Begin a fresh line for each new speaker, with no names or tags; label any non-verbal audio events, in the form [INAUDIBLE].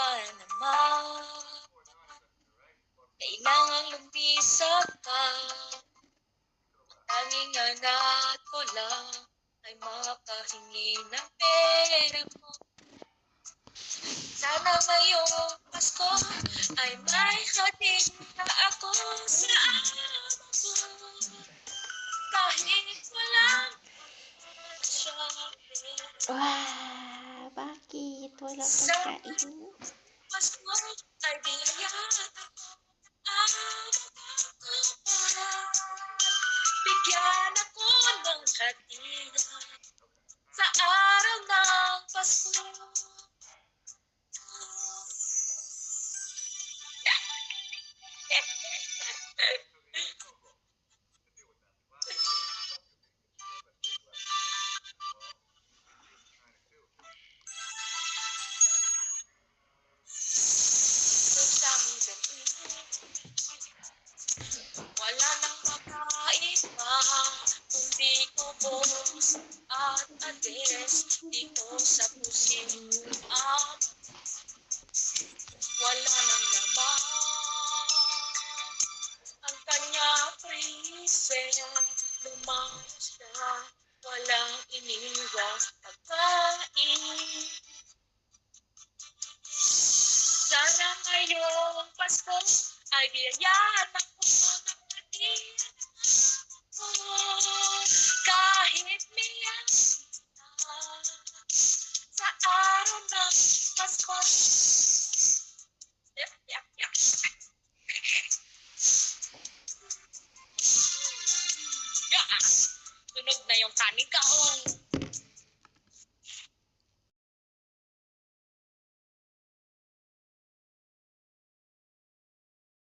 Ba naman kailangan lumisap ka? Ang tanging anak ko lang ay makahingi ng pera mo. Sana ngayong Pasko ay may hatid na ako sa amo ko. Kahit walang shopping.
Wah, bakit wala
ko para bigyan ako ng hatid sa araw ng Pasko. [LAUGHS] Boss at address Di ko sa pusin ang Wala nang laman Ang kanya freezer Lumayas siya Walang iniwang pagkain Sana ngayong Pasko ay biyayaan ng ng Pasko. Yap, yap, yap. Yeah. Tunog na yung kanin ka. Oh.